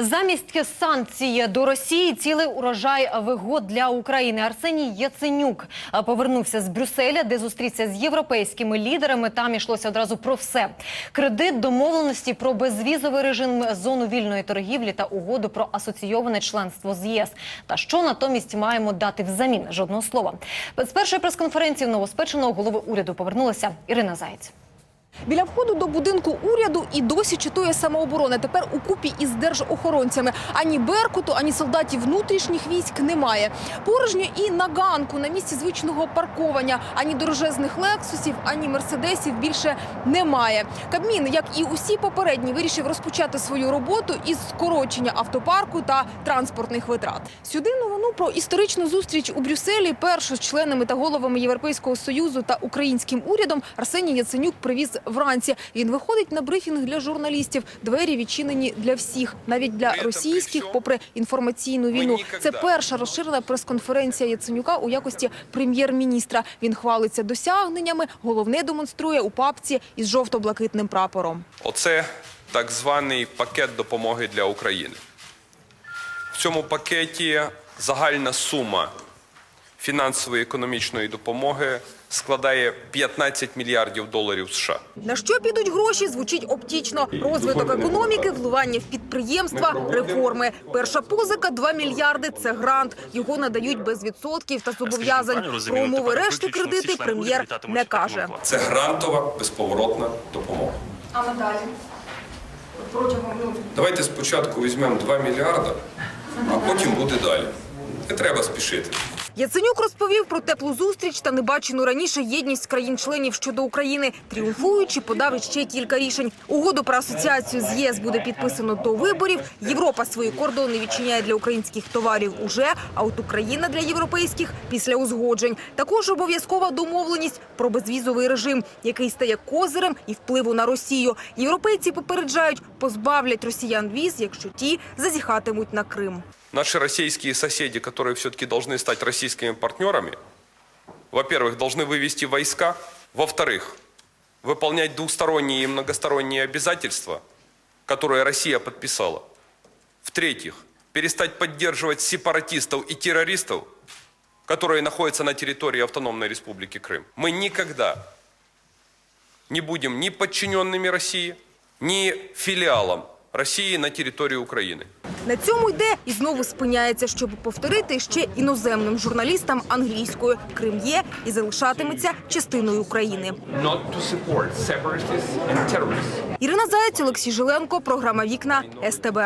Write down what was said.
Замість санкцій до Росії цілий урожай вигод для України. Арсеній Яценюк повернувся з Брюсселя, де зустрівся з європейськими лідерами. Там йшлося одразу про все: кредит, домовленості про безвізовий режим, зону вільної торгівлі та угоду про асоційоване членство з ЄС. Та що натомість маємо дати взамін? Жодного слова. З першої прес-конференції новоспеченого голови уряду повернулася Ірина Заєць. Біля входу до будинку уряду і досі читує самооборона. Тепер у купі із держохоронцями. Ані Беркуту, ані солдатів внутрішніх військ немає. Порожньо і на ганку на місці звичного парковання. Ані дорожезних лексусів, ані мерседесів більше немає. Кабмін, як і усі попередні, вирішив розпочати свою роботу із скорочення автопарку та транспортних витрат. Сюди новину про історичну зустріч у Брюсселі першу з членами та головами Європейського союзу та українським урядом Арсеній Яценюк привіз вранці. Він виходить на брифінг для журналістів. Двері відчинені для всіх, навіть для російських, попри інформаційну війну. Це перша розширена прес-конференція Яценюка у якості прем'єр-міністра. Він хвалиться досягненнями. Головне демонструє у папці із жовто-блакитним прапором. Оце так званий пакет допомоги для України. В цьому пакеті загальна сума фінансової економічної допомоги складає 15 мільярдів доларів США. На що підуть гроші, звучить оптічно. Розвиток економіки, вливання в підприємства, реформи. Перша позика – 2 мільярди – це грант. Його надають без відсотків та зобов'язань. Про умови решти кредити прем'єр не каже. Це грантова безповоротна допомога. А надалі? Протягом Давайте спочатку візьмемо 2 мільярда, а потім буде далі. Не треба спішити. Яценюк розповів про теплу зустріч та небачену раніше єдність країн-членів щодо України. Тріумфуючи, подав іще кілька рішень. Угоду про асоціацію з ЄС буде підписано до виборів. Європа свої кордони відчиняє для українських товарів уже, а от Україна для європейських після узгоджень. Також обов'язкова домовленість про безвізовий режим, який стає козирем і впливу на Росію. Європейці попереджають, позбавлять росіян віз, якщо ті зазіхатимуть на Крим. Наши российские соседи, которые все-таки должны стать российскими партнерами, во-первых, должны вывести войска, во-вторых, выполнять двусторонние и многосторонние обязательства, которые Россия подписала, в-третьих, перестать поддерживать сепаратистов и террористов, которые находятся на территории Автономной Республики Крым. Мы никогда не будем ни подчиненными России, ни филиалом России на территории Украины. На цьому йде і знову спиняється, щоб повторити ще іноземним журналістам англійською. Крим є і залишатиметься частиною України. Ірина Заєць, Олексій Жиленко, програма Вікна СТБ.